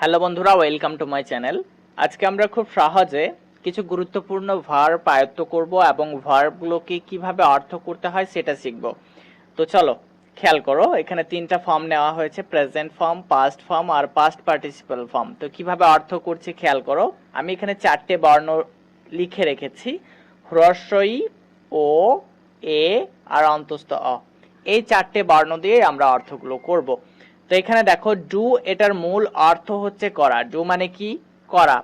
Hello বন্ধুরা welcome to my channel আজকে আমরা খুব সহজে কিছু গুরুত্বপূর্ণ ভার্ব আয়ত্ত করব এবং ভার্বগুলোকে কীভাবে অর্থ করতে হয় সেটা শিখব। তো চলো, খেয়াল করো, এখানে তিনটা ফর্ম নেওয়া হয়েছে প্রেজেন্ট ফর্ম পাস্ট ফর্ম আর পাস্ট পার্টিসিপাল ফর্ম তো কীভাবে অর্থ করছি খেয়াল করো, আমি এখানে চারটে বর্ণ লিখে রেখেছি, হ্রস্বই, ও, এ আর অন্তস্থ অ। এই চারটে বর্ণ দিয়ে আমরা অর্থগুলো করব। তো এখানে দেখো, ডু এটার মূল অর্থ হচ্ছে করা। ডু মানে কি? করা।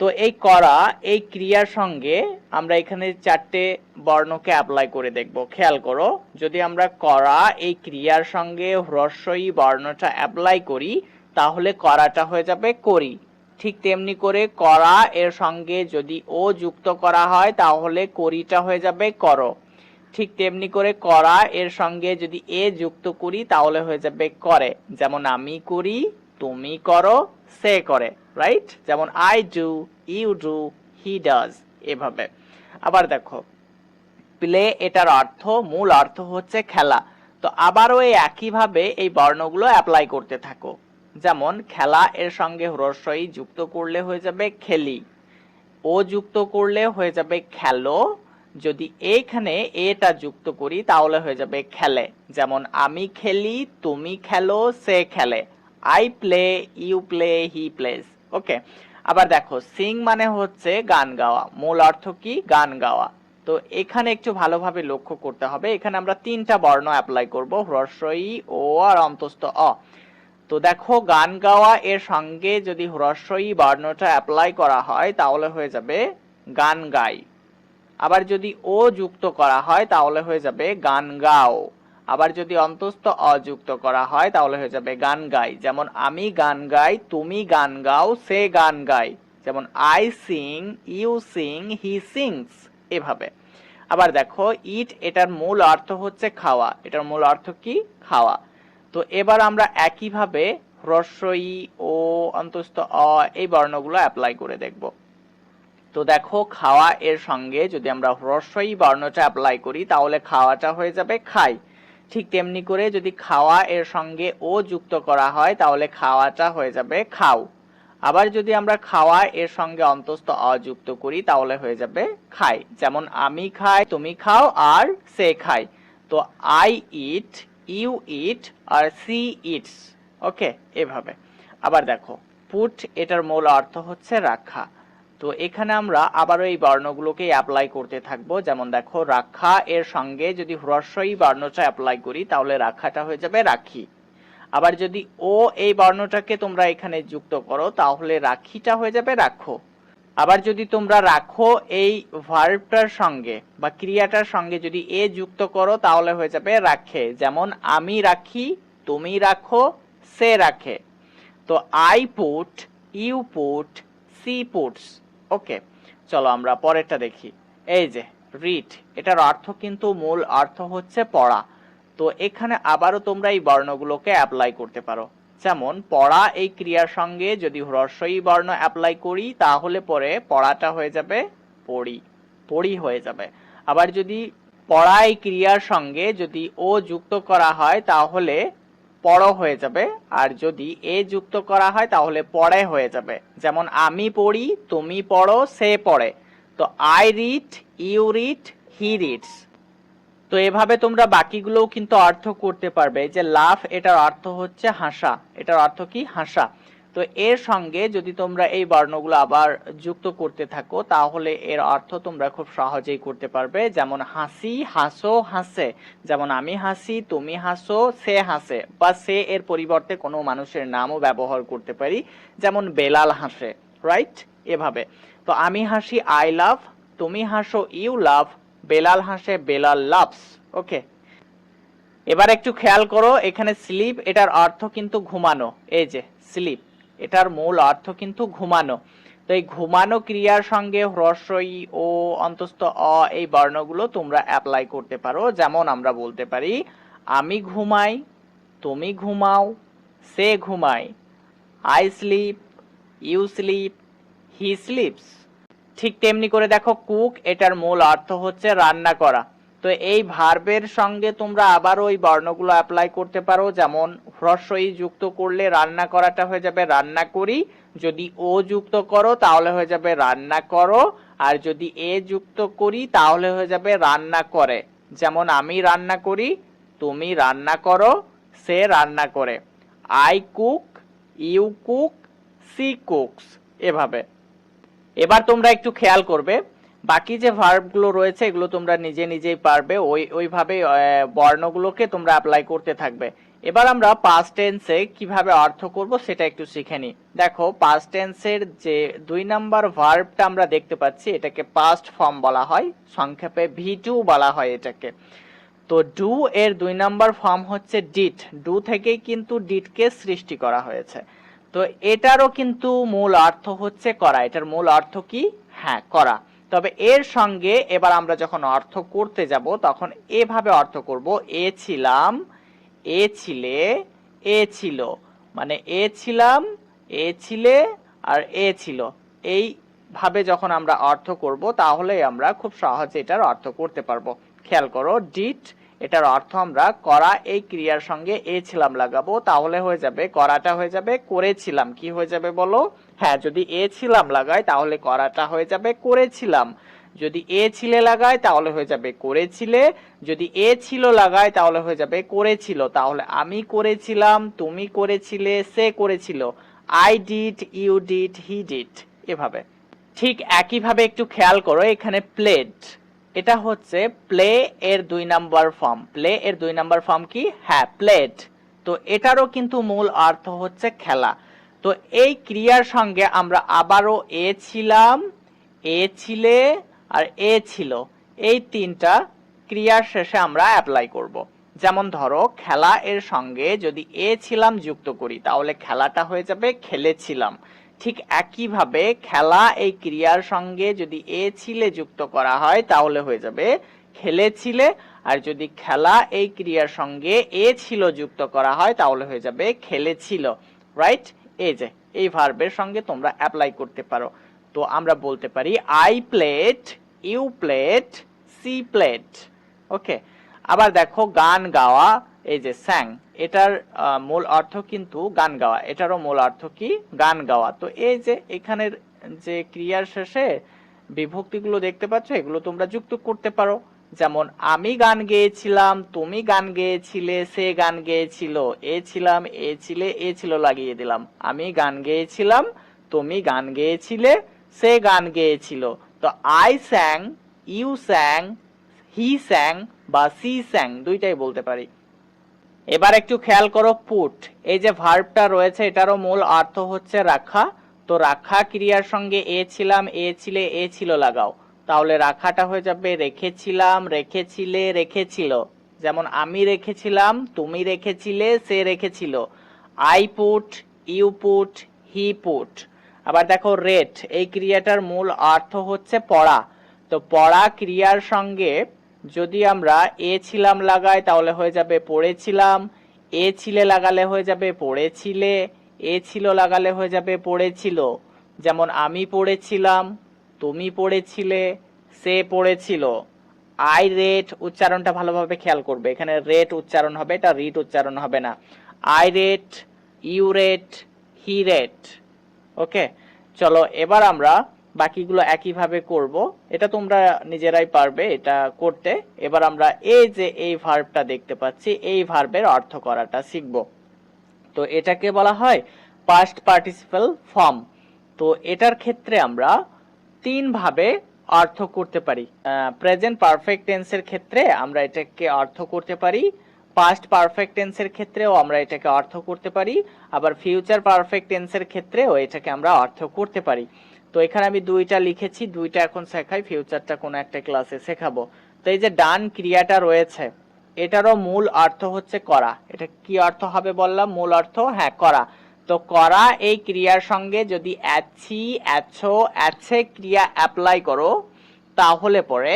তো এই করা, এই ক্রিয়ার সঙ্গে আমরা এখানে চারটে বর্ণকে অ্যাপ্লাই করে দেখব। খেয়াল করো, যদি আমরা করা, এই ক্রিয়ার সঙ্গে হ্রস্বই বর্ণটা অ্যাপ্লাই করি, তাহলে করাটা হয়ে যাবে করি। ঠিক তেমনি করে করা এর সঙ্গে যদি ও যুক্ত করা হয়, তাহলে করিটা হয়ে যাবে করো। ঠিক তেমনি করে করা, এর সঙ্গে যদি এ যুক্ত করি, তাহলে হয়ে যাবে করে। যেমন আমি করি, তুমি করো, সে করে রাইট যেমন I do you do he does এভাবে। আবার দেখো প্লে এটার অর্থ, মূল অর্থ হচ্ছে খেলা। তো আবারও এই একইভাবে এই বর্ণগুলো অ্যাপ্লাই করতে থাকো। যেমন, খেলা এর সঙ্গে হ্রস্বই যুক্ত করলে হয়ে যাবে খেলি। ও যুক্ত করলে হয়ে যাবে খেলো যদি এইখানে এটা যুক্ত করি, তাহলে হয়ে যাবে খেলে। যেমন, আমি খেলি, তুমি খেলো, সে খেলে। I play you play he plays okay আবার দেখো সিং মানে হচ্ছে গান গাওয়া। মূল অর্থ কি? গান গাওয়া। তো এখানে একটু ভালোভাবে লক্ষ্য করতে হবে। এখানে আমরা তিনটা বর্ণ অ্যাপ্লাই করব। হ্রস্বই, ও, আর অন্তস্থ, অ। তো দেখো, গান গাওয়া এর সঙ্গে যদি হ্রস্বই বর্ণটা অ্যাপ্লাই করা হয়, তাহলে হয়ে যাবে গান গাই। আবার যদি ও যুক্ত করা হয়, তাহলে হয়ে যাবে গান গাও। আবার যদি অন্তস্থ অযুক্ত করা হয়, তাহলে হয়ে যাবে গান গাই। যেমন আমি গান গাই, তুমি গান গাও, সে গান গাই যেমন I sing, you sing, he sings, এভাবে। আবার দেখো, ইট, এটার মূল অর্থ হচ্ছে খাওয়া। এটার মূল অর্থ কি? খাওয়া। তো এবার আমরা একইভাবে হ্রস্বই, ও, অন্তস্থ, অ এই বর্ণগুলো অ্যাপ্লাই করে দেখব। তো দেখো, খাওয়া এর সঙ্গে যদি আমরা হ্রস্বই বর্ণটা অ্যাপ্লাই করি, তাহলে খাওয়াটা হয়ে যাবে খাই। ঠিক তেমনি করে যদি খাওয়া এর সঙ্গে ও যুক্ত করা হয়, তাহলে খাওয়াটা হয়ে যাবে খাও। আবার যদি আমরা খাওয়া এর সঙ্গে অন্তস্থ অযুক্ত করি, তাহলে হয়ে যাবে খাই। যেমন আমি খাই, তুমি খাও, আর সে খায়। তো আই ইট ইউ ইট আর সি ইটস ওকে এভাবে। আবার দেখো পুট এটার মূল অর্থ হচ্ছে রাখা। তো এখানে আমরা আবারও এই বর্ণগুলোকে অ্যাপ্লাই করতে থাকব। যেমন দেখো, রাখা এর সঙ্গে যদি হ্রস্বই বর্ণটা অ্যাপ্লাই করি, তাহলে রাখাটা হয়ে যাবে রাখি। আবার যদি ও এই বর্ণটাকে তোমরা এখানে যুক্ত করো, তাহলে রাখিটা হয়ে যাবে রাখো। আবার যদি তোমরা রাখো এই ভার্বটার সঙ্গে বা ক্রিয়াটার সঙ্গে যদি এ যুক্ত করো, তাহলে হয়ে যাবে রাখে। যেমন, আমি রাখি, তুমি রাখো, সে রাখে। তো I put you put she puts okay চলো আমরা পরেরটা দেখি। এই যে রিড এটার অর্থ কিন্তু মূল অর্থ হচ্ছে পড়া। তো এখানে আবারও তোমরা এই বর্ণগুলোকে অ্যাপ্লাই করতে পারো। যেমন, পড়া এই ক্রিয়ার সঙ্গে যদি হ্রস্বই বর্ণ অ্যাপ্লাই করি, তাহলে পরে পড়াটা হয়ে যাবে পড়ি। পড়ি হয়ে যাবে। আবার যদি পড়া এই ক্রিয়ার সঙ্গে যদি ও যুক্ত করা হয়, তাহলে পড়ো হয়ে যাবে। আর যদি এ যুক্ত করা হয়, তাহলে পড়ে হয়ে যাবে। যেমন, আমি পড়ি, তুমি পড়ো, সে পড়ে। তো I read you read he reads তো, এভাবে তোমরা বাকিগুলোও কিন্তু অর্থ করতে পারবে। যে লাভ এটার অর্থ হচ্ছে হাসা। এটার অর্থ কি? হাসা। তো এর সঙ্গে যদি তোমরা এই বর্ণগুলো আবার যুক্ত করতে থাকো, তাহলে এর অর্থ তোমরা খুব সহজেই করতে পারবে। যেমন, হাসি, হাসো, হাসে। যেমন, আমি হাসি, তুমি হাসো, সে হাসে। বা সে এর পরিবর্তে কোনো মানুষের নামও ব্যবহার করতে পারি। যেমন, বেলাল হাসে রাইট এভাবে। তো আমি হাসি আই লাভ তুমি হাসো ইউ লাভ বেলাল হাসে, বেলাল লাভস ওকে। এবার একটু খেয়াল করো, এখানে স্লিপ এটার অর্থ কিন্তু ঘুমানো। এই যে স্লিপ এটার মূল অর্থ কিন্তু ঘুমানো। তো এই ঘুমানো ক্রিয়ার সঙ্গে হ্রস্বই ও অন্তস্থ অ এই বর্ণগুলো তোমরা অ্যাপ্লাই করতে পারো। যেমন আমরা বলতে পারি, আমি ঘুমাই, তুমি ঘুমাও, সে ঘুমায়। I sleep you sleep he sleeps ঠিক তেমনি করে দেখো কুক এটার মূল অর্থ হচ্ছে রান্না করা। তো এই ভার্বের সঙ্গে তোমরা আবার ওই বর্ণগুলো অ্যাপ্লাই করতে পারো। যেমন, হ্রস্বই যুক্ত করলে রান্না করাটা হয়ে যাবে রান্না করি। যদি ও যুক্ত করো, তাহলে হয়ে যাবে রান্না করো। আর যদি এ যুক্ত করি, তাহলে হয়ে যাবে রান্না করে। যেমন, আমি রান্না করি, তুমি রান্না করো, সে রান্না করে। I cook, you cook, she cooks, এভাবে। এবার তোমরা একটু খেয়াল করবে। বাকি যে ভার্বগুলো রয়েছে, এগুলো তোমরা নিজে নিজেই পারবে। ওই, ওইভাবে বর্ণগুলোকে তোমরা অ্যাপ্লাই করতে থাকবে। এবার আমরা পাস্ট টেন্সে কীভাবে অর্থ করব সেটা একটু শিখে নিই। দেখো পাস্ট টেন্সের যে দুই নাম্বার ভার্বটা আমরা দেখতে পাচ্ছি, এটাকে পাস্ট ফর্ম বলা হয়, সংক্ষেপে ভি টু বলা হয় এটাকে। তো ডু এর দুই নাম্বার ফর্ম হচ্ছে ডিট ডু থেকেই কিন্তু ডিটকে সৃষ্টি করা হয়েছে। তো এটারও কিন্তু মূল অর্থ হচ্ছে করা। এটার মূল অর্থ কি? হ্যাঁ করা। তবে এর সঙ্গে এবার আমরা যখন অর্থ করতে যাব, তখন এভাবে অর্থ করব, এ ছিলাম, এ ছিলে, এ ছিল। মানে এ ছিলাম, এ ছিলে আর এ ছিল। এই ভাবে যখন আমরা অর্থ করব তাহলে আমরা খুব সহজে এটার অর্থ করতে পারব। খেয়াল করো, ডিট এটার অর্থ আমরা করা এই ক্রিয়ার সঙ্গে এ ছিলাম লাগাবো, তাহলে হয়ে যাবে করাটা হয়ে যাবে করেছিলাম। কি হয়ে যাবে বলো? হ্যাঁ যদি এ ছিলাম লাগাই, তাহলে করাটা হয়ে যাবে করেছিলাম। যদি এ ছিলে লাগায় তাহলে হয়ে যাবে করেছিলে। যদি এ ছিল লাগায় তাহলে হয়ে যাবে করেছিল। তাহলে আমি করেছিলাম, তুমি করেছিলে, সে করেছিল। I did you did he did এভাবে। ঠিক একইভাবে একটু খেয়াল করো, এখানে প্লেট এটা হচ্ছে প্লে এর দুই নাম্বার ফর্ম প্লে এর দুই নাম্বার ফর্ম কি? হ্যাঁ প্লেট তো এটারও কিন্তু মূল অর্থ হচ্ছে খেলা। তো এই ক্রিয়ার সঙ্গে আমরা আবারও এ ছিলাম, এ ছিলে আর এ ছিল। এই তিনটা ক্রিয়ার শেষে আমরা অ্যাপ্লাই করব। যেমন ধরো, খেলা এর সঙ্গে যদি এ ছিলাম যুক্ত করি, তাহলে খেলাটা হয়ে যাবে খেলেছিলাম। ঠিক একইভাবে খেলা এই ক্রিয়ার সঙ্গে যদি এ ছিলে যুক্ত করা হয়, তাহলে হয়ে যাবে খেলেছিলে আর যদি খেলা এই ক্রিয়ার সঙ্গে এ ছিল যুক্ত করা হয়, তাহলে হয়ে যাবে খেলেছিল রাইট এই যে, এই ভার্বের সঙ্গে তোমরা অ্যাপ্লাই করতে পারো। তো আমরা বলতে পারি I played you played she played okay আবার দেখো গান গাওয়া, এই যে স্যাং এটার মূল অর্থ কিন্তু গান গাওয়া। এটারও মূল অর্থ কি? গান গাওয়া। তো এই যে এখানের যে ক্রিয়ার শেষে বিভক্তিগুলো দেখতে পাচ্ছ, এগুলো তোমরা যুক্ত করতে পারো। যেমন, আমি গান গেয়েছিলাম, তুমি গান গেয়েছিলে, সে গান গেয়েছিল, এ ছিলাম, এ ছিলে, এ ছিল লাগিয়ে দিলাম। আমি গান গেয়েছিলাম, তুমি গান গেয়েছিলে, সে গান গেয়েছিল। তো আই স্যাং, ইউ স্যাং, হি স্যাং বা সি স্যাং, দুইটাই বলতে পারি। এবার একটু খেয়াল করো পুট। এই যে ভার্বটা রয়েছে, এটারও মূল অর্থ হচ্ছে রাখা। তো রাখা ক্রিয়ার সঙ্গে এ ছিলাম, এ ছিলে, এ ছিল লাগাও। তাহলে রাখাটা হয়ে যাবে রেখেছিলাম, রেখেছিলে, রেখেছিল। যেমন আমি রেখেছিলাম, তুমি রেখেছিলে, সে রেখেছিল। I put you put he put আবার দেখো রেট এই ক্রিয়াটার মূল অর্থ হচ্ছে পড়া। তো পড়া ক্রিয়ার সঙ্গে যদি আমরা এ ছিলাম লাগাই, তাহলে হয়ে যাবে পড়েছিলাম। এ ছিলে লাগালে হয়ে যাবে পড়েছিলে। এ ছিল লাগালে হয়ে যাবে পড়েছিল। যেমন আমি পড়েছিলাম, তুমি পড়েছিলে, সে পড়েছিল। আই রেট উচ্চারণটা ভালোভাবে খেয়াল করবে। এখানে রেট উচ্চারণ হবে, এটা রিট উচ্চারণ হবে না। I read, you read, he read. Okay? চলো, এবার আমরা বাকিগুলো একইভাবে করব। এটা তোমরা নিজেরাই পারবে এটা করতে। এবার আমরা এই যে এই ভার্বটা দেখতে পাচ্ছি, এই ভার্বের অর্থ করাটা শিখব। তো এটাকে বলা হয় পাস্ট পার্টিসিপাল ফর্ম তো এটার ক্ষেত্রে আমরা তিন ভাবে অর্থ করতে পারি। প্রেজেন্ট পারফেক্ট টেন্সের ক্ষেত্রে আমরা এটাকে অর্থ করতে পারি পাস্ট পারফেক্ট টেন্সের ক্ষেত্রেও আমরা এটাকে অর্থ করতে পারি, আবার ফিউচার পারফেক্ট টেন্সের ক্ষেত্রেও এটাকে আমরা অর্থ করতে পারি। তো এখানে আমি দুইটা লিখেছি, দুইটা এখন শেখাই ফিউচারটা কোনো একটা ক্লাসে শেখাবো। তো এই যে ডান ক্রিয়াটা রয়েছে, এটারও মূল অর্থ হচ্ছে করা। এটা কি অর্থ হবে বললাম? মূল অর্থ হ্যাঁ করা। তো করা এই ক্রিয়ার সঙ্গে যদি অ্যাছি অ্যাছো অ্যাছে ক্রিয়া অ্যাপ্লাই করো, তাহলে পরে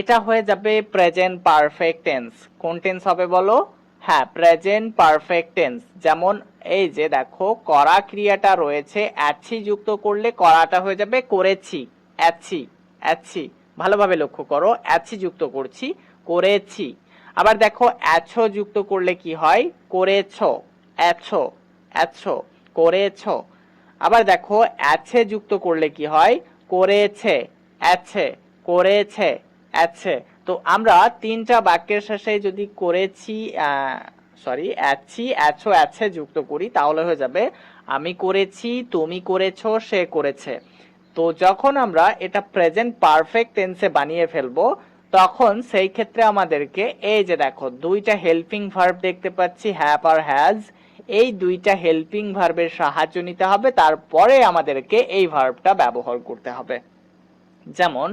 এটা হয়ে যাবে প্রেজেন্ট পারফেক্ট টেন্স কোন টেন্স হবে বলো? হ্যাঁ প্রেজেন্ট পারফেক্ট টেন্স যেমন এই যে দেখো, করা ক্রিয়াটা রয়েছে অ্যাছি যুক্ত করলে করাটা হয়ে যাবে করেছি অ্যাছি অ্যাছি ভালোভাবে লক্ষ্য করো অ্যাছি যুক্ত করছি, করেছি। আবার দেখো এছো যুক্ত করলে কি হয়? করেছ এছো এছো করেছ। আবার দেখো আছে যুক্ত করলে কি হয়? করেছে আছে করেছে আছে তো আমরা তিনটা বাক্যের শেষে যদি করেছি সরি আছি, আছো, আছে যুক্ত করি, তাহলে হয়ে যাবে, আমি করেছি, তুমি করেছ, সে করেছে। তো যখন আমরা এটা প্রেজেন্ট পারফেক্ট টেন্সে বানিয়ে ফেলব, তখন সেই ক্ষেত্রে আমাদেরকে এই যে দেখো, দুইটা হেল্পিং ভার্ব দেখতে পাচ্ছি হ্যাভ আর হ্যাজ এই দুইটা হেল্পিং ভার্বের সাহায্য নিতে হবে, তারপরে আমাদেরকে এই ভার্বটা ব্যবহার করতে হবে। যেমন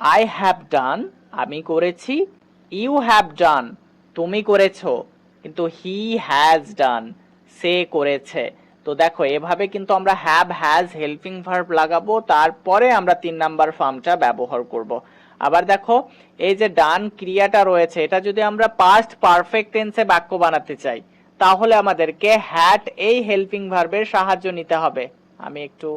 আই হ্যাভ ডান আমি করেছি ইউ হ্যাভ ডান তুমি করেছ, কিন্তু হি হ্যাজ ডান সে করেছে। তো দেখো, এভাবে কিন্তু আমরা হ্যাভ হ্যাজ হেল্পিং ভার্ব লাগাবো, তারপরে আমরা তিন নাম্বার ফর্মটা ব্যবহার করব। আবার দেখো, এই যে ডান ক্রিয়াটা রয়েছে, এটা যদি আমরা পাস্ট পারফেক্ট টেন্সে বাক্য বানাতে চাই, তাহলে আমাদেরকে হ্যাট এই হেল্পিং ভার্বের সাহায্য নিতে হবে। আমি একটু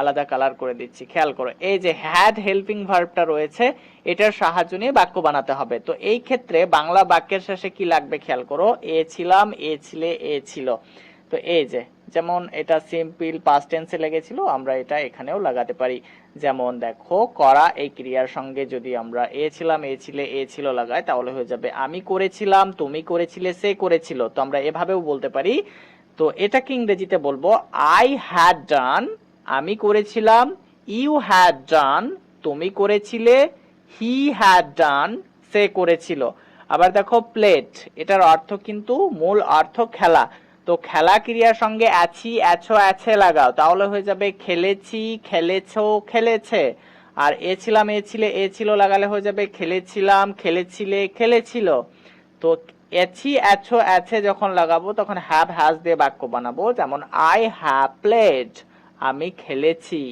আলাদা কালার করে দিচ্ছি, খেয়াল করো। এই যে হ্যাড হেল্পিং ভার্বটা রয়েছে, এটার সাহায্য নিয়ে বাক্য বানাতে হবে। তো এই ক্ষেত্রে বাংলা বাক্যের শেষে কি লাগবে খেয়াল করো? এ ছিলাম, এ ছিলে, এ ছিল। তো এই যে, যেমন এটা সিম্পল পাস্ট টেন্সে লেগেছিল, আমরা এটা এখানেও লাগাতে পারি। যেমন দেখো, করা এই ক্রিয়ার সঙ্গে যদি আমরা এ ছিলাম, এ ছিলে, এ ছিল লাগাই, তাহলে হয়ে যাবে, আমি করেছিলাম, তুমি করেছিলে, সে করেছিল। তো আমরা এভাবেও বলতে পারি। তো এটাকে ইংরেজিতে বলব আই হ্যাড ডান আমি করেছিলাম ইউ হ্যাড ডান তুমি করেছিলে হি হ্যাড ডান সে করেছিল আবার দেখো প্লেট এটার অর্থ কিন্তু মূল অর্থ খেলা। তো খেলা ক্রিয়ার সঙ্গে আছি, আছো, আছে লাগাও, তাহলে হয়ে যাবে খেলেছি, খেলেছো, খেলেছে। আর এ ছিলাম, এ ছিলে, এ ছিল লাগালে হয়ে যাবে খেলেছিলাম, খেলেছিলে, খেলেছিল। তো এছি, আছো, আছে যখন লাগাবো, তখন হ্যাভ হ্যাজ দিয়ে বাক্য বানাবো। যেমন আই হ্যাভ প্লেড আমি খেলেছি।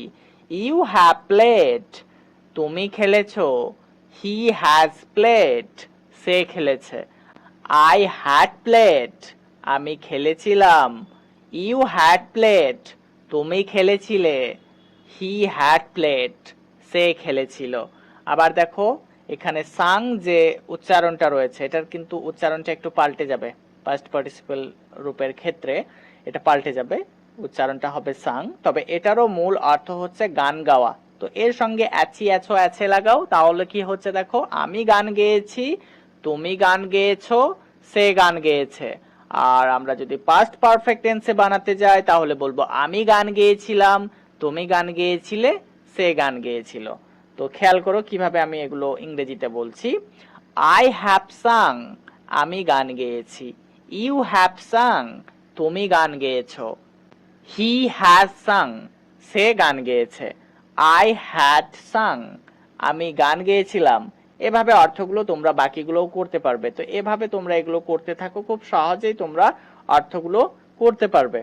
ইউ হ্যাভ প্লেড তুমি খেলেছো। হি হ্যাজ প্লেড সে খেলেছে। আই হ্যাড প্লেড আমি খেলেছিলাম। ইউ হ্যাড প্লেড তুমি খেলেছিলে। হি হ্যাড প্লেড সে খেলেছিল। আবার দেখো, এখানে সাং যে উচ্চারণটা রয়েছে, এটার কিন্তু উচ্চারণটা একটু পাল্টে যাবে। পাস্ট পার্টিসিপাল রূপের ক্ষেত্রে এটা পাল্টে যাবে। উচ্চারণটা হবে সাং। তবে এটারও মূল অর্থ হচ্ছে গান গাওয়া। তো এর সঙ্গে অ্যাচি অ্যাছো অ্যাছে লাগাও, তাহলে কি হচ্ছে দেখো, আমি গান গেয়েছি, তুমি গান গেয়েছো, সে গান গেয়েছে। আর আমরা যদি পাস্ট পারফেক্ট টেন্সে বানাতে যাই, তাহলে বলব, আমি গান গেয়েছিলাম, তুমি গান গেয়েছিলে, সে গান গেয়েছিল। তো খেয়াল করো কীভাবে আমি এগুলো ইংরেজিতে বলছি। আই হ্যাভ সাং আমি গান গেয়েছি। ইউ হ্যাভ সাং তুমি গান গেয়েছো। হি হ্যাজ সাং সে গান গেয়েছে। আই হ্যাড সাং আমি গান গেয়েছিলাম। এভাবে অর্থগুলো তোমরা বাকিগুলোও করতে পারবে। তো এভাবে তোমরা এগুলো করতে থাকো। খুব সহজেই তোমরা অর্থগুলো করতে পারবে।